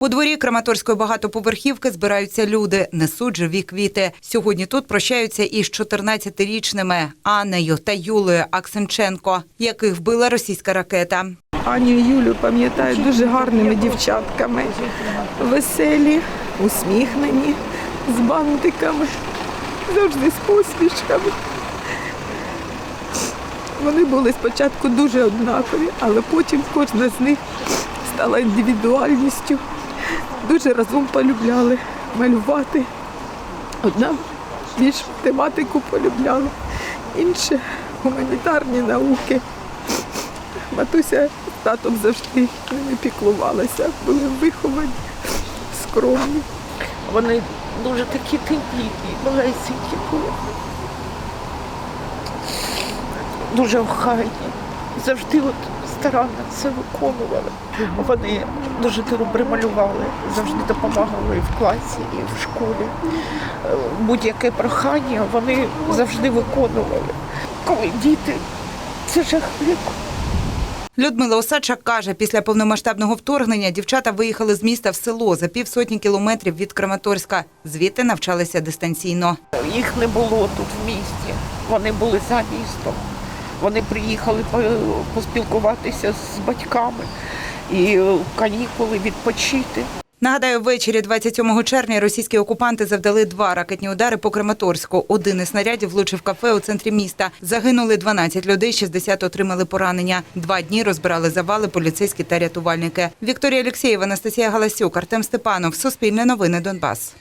У дворі Краматорської багатоповерхівки збираються люди, несуть живі квіти. Сьогодні тут прощаються із 14-річними Аннею та Юлею Аксенченко, яких вбила російська ракета. Аню і Юлю пам'ятаю дуже гарними дівчатками. Веселі, усміхнені, з бантиками, завжди з посмішками. Вони були спочатку дуже однакові, але потім кожна з них стала індивідуальністю. Дуже разом полюбляли малювати. Одна більш тематику полюбляла, інша гуманітарні науки. Матуся татом завжди ними піклувалася, були виховані, скромні. Вони дуже такі тендітні, малесенькі були. Дуже охайні. Завжди от старанно це виконували. Вони дуже добре малювали, завжди допомагали і в класі, і в школі. Е, Будь-яке прохання вони завжди виконували. Коли діти, це жахливо. Людмила Осадчак каже, після повномасштабного вторгнення дівчата виїхали з міста в село за півсотні кілометрів від Краматорська. Звідти навчалися дистанційно. Їх не було тут в місті. Вони були за містом. Вони приїхали по- поспілкуватися з батьками і е, канікули відпочити. Нагадаю, ввечері 27 червня російські окупанти завдали два ракетні удари по Краматорську. Один із снарядів влучив кафе у центрі міста. Загинули 12 людей, 60 отримали поранення. Два дні розбирали завали поліцейські та рятувальники. Вікторія Олексєєва, Анастасія Галасюк, Артем Степанов. Суспільне новини Донбас.